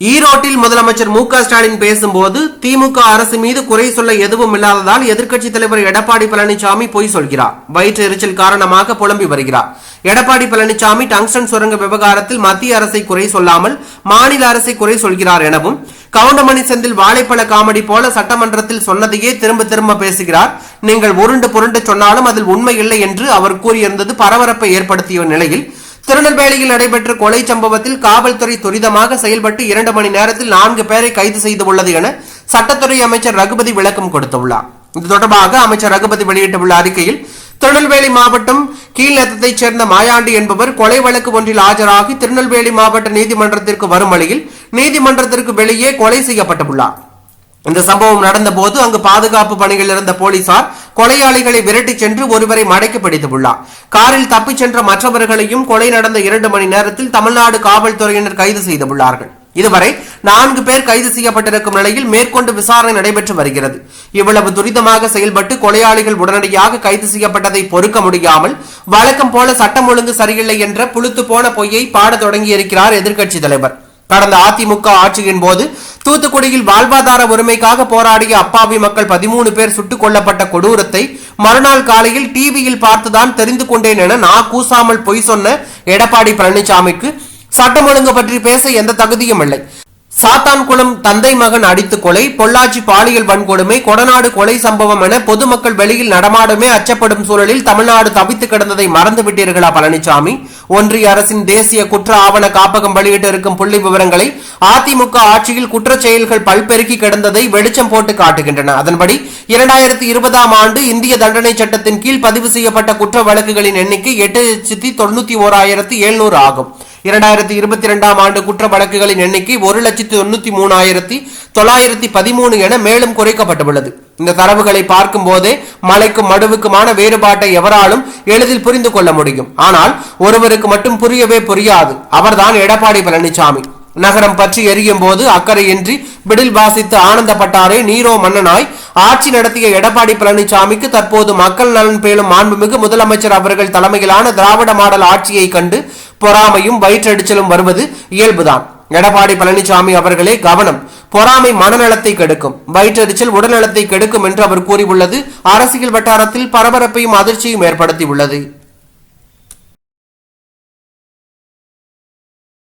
ஈரோட்டில் முதலமைச்சர் மு ஸ்டாலின் பேசும்போது திமுக அரசு மீது குறை சொல்ல எதுவும் இல்லாததால் எதிர்க்கட்சித் தலைவர் எடப்பாடி பழனிசாமி பொய் சொல்கிறார். வயிற்று எரிச்சல் காரணமாக புலம்பி வருகிறார். எடப்பாடி பழனிசாமி டங்ஸ்டன் சுரங்க விவகாரத்தில் மத்திய அரசை குறை சொல்லாமல் மாநில அரசை குறை சொல்கிறார் எனவும் கவுண்டமணி செந்தில் வாழைப்பழ காமெடி போல சட்டமன்றத்தில் சொன்னதையே திரும்ப திரும்ப பேசுகிறார். நீங்கள் உருண்டு புரண்டு சொன்னாலும் அதில் உண்மை இல்லை என்று அவர் கூறியிருந்தது பரபரப்பை ஏற்படுத்திய நிலையில் திருநெல்வேலியில் நடைபெற்ற கொலை சம்பவத்தில் காவல்துறை துரிதமாக செயல்பட்டு இரண்டு மணி நேரத்தில் நான்கு பேரை கைது செய்துள்ளது என சட்டத்துறை அமைச்சர் ரகுபதி விளக்கம் கொடுத்துள்ளார். இது தொடர்பாக அமைச்சர் ரகுபதி வெளியிட்டுள்ள அறிக்கையில் திருநெல்வேலி மாவட்டம் கீழ்நத்தத்தைச் சேர்ந்த மாயாண்டி என்பவர் கொலை வழக்கு ஒன்றில் ஆஜராகி திருநெல்வேலி மாவட்ட நீதிமன்றத்திற்கு வரும் வழியில் நீதிமன்றத்திற்கு வெளியே கொலை செய்யப்பட்டுள்ளார். இந்த சம்பவம் நடந்தபோது அங்கு பாதுகாப்பு பணியில் இருந்த போலீசார் கொலையாளிகளை விரட்டிச் சென்று ஒருவரை மடக்கி பிடித்துள்ளார் காரில் தப்பிச் சென்ற மற்றவர்களையும் கொலை நடந்த இரண்டு மணி நேரத்தில் தமிழ்நாடு காவல்துறையினர் கைது செய்துள்ளார்கள் இதுவரை நான்கு பேர் கைது செய்யப்பட்டிருக்கும் நிலையில் மேற்கொண்டு விசாரணை நடைபெற்று வருகிறது. இவ்வளவு துரிதமாக செயல்பட்டு கொலையாளிகள் உடனடியாக கைது செய்யப்பட்டதை பொறுக்க முடியாமல் வழக்கம் போல சட்டம் ஒழுங்கு சரியில்லை என்ற புளுத்து போன பொய்யை பாட தொடங்கியிருக்கிறார் எதிர்க்கட்சி தலைவர். கடந்த அதிமுக ஆட்சியின் போது தூத்துக்குடியில் வாழ்வாதார உரிமைக்காக போராடிய அப்பாவி மக்கள் பதிமூணு பேர் சுட்டுக் கொல்லப்பட்ட கொடூரத்தை மறுநாள் காலையில் டிவியில் பார்த்துதான் தெரிந்து கொண்டேன் என நான் கூசாமல் பொய் சொன்ன எடப்பாடி பழனிசாமிக்கு சட்டம் ஒழுங்கு பற்றி பேச எந்த தகுதியும் இல்லை. சாத்தான்குளம் தந்தை மகன் அடித்து கொலை பொள்ளாச்சி பாலியல் வன்கொடுமை கொடநாடு கொலை சம்பவம் என பொதுமக்கள் வெளியில் நடமாடுமே அச்சப்படும் சூழலில் தமிழ்நாடு தவித்து கிடந்ததை மறந்து விட்டீர்களா பழனிசாமி? ஒன்றிய அரசின் தேசிய குற்ற ஆவண காப்பகம் வெளியிட்டிருக்கும் புள்ளி விவரங்களை அதிமுக ஆட்சியில் குற்றச் செயல்கள் பல்பெருக்கி கிடந்ததை வெளிச்சம் போட்டு காட்டுகின்றன. அதன்படி இரண்டாயிரத்தி இருபதாம் ஆண்டு இந்திய தண்டனை சட்டத்தின் கீழ் பதிவு செய்யப்பட்ட குற்ற வழக்குகளின் எண்ணிக்கை எட்டு லட்சத்தி தொண்ணூத்தி ஓராயிரத்தி எழுநூறு ஆகும். இரண்டாயிரத்தி இருபத்தி இரண்டாம் ஆண்டு குற்ற வழக்குகளின் எண்ணிக்கை ஒரு லட்சத்தி தொண்ணூத்தி மூணாயிரத்தி தொள்ளாயிரத்தி பதிமூணு என மேலும் குறைக்கப்பட்டுள்ளது. இந்த தரவுகளை பார்க்கும் போதே மலைக்கும் மடுவுக்குமான வேறுபாட்டை எவராலும் எளிதில் புரிந்து கொள்ள முடியும். ஆனால் ஒருவருக்கு மட்டும் புரியவே புரியாது. அவர்தான் எடப்பாடி பழனிசாமி நகரம் பற்றி எரியும் போது அக்கறையின்றி பிடில் வாசித்து ஆனந்தப்பட்டாரே நீரோ மன்னனாய். ஆட்சி நடத்திய எடப்பாடி பழனிசாமிக்கு தற்போது மக்கள் நலன் பேணும் மாண்புமிகு முதலமைச்சர் அவர்கள் தலைமையிலான திராவிட மாடல் ஆட்சியை கண்டு பொறாமையும் வயிற்றடிச்சலும் வருவது இயல்புதான். எடப்பாடி பழனிசாமி அவர்களே கவனம். பொறாமை மனநலத்தை கெடுக்கும். வயிற்றெரிச்சல் உடல்நலத்தை கெடுக்கும் என்று அவர் கூறியுள்ளது. அரசியல் வட்டாரத்தில் பரபரப்பையும் அதிர்ச்சியும் ஏற்படுத்தியுள்ளது.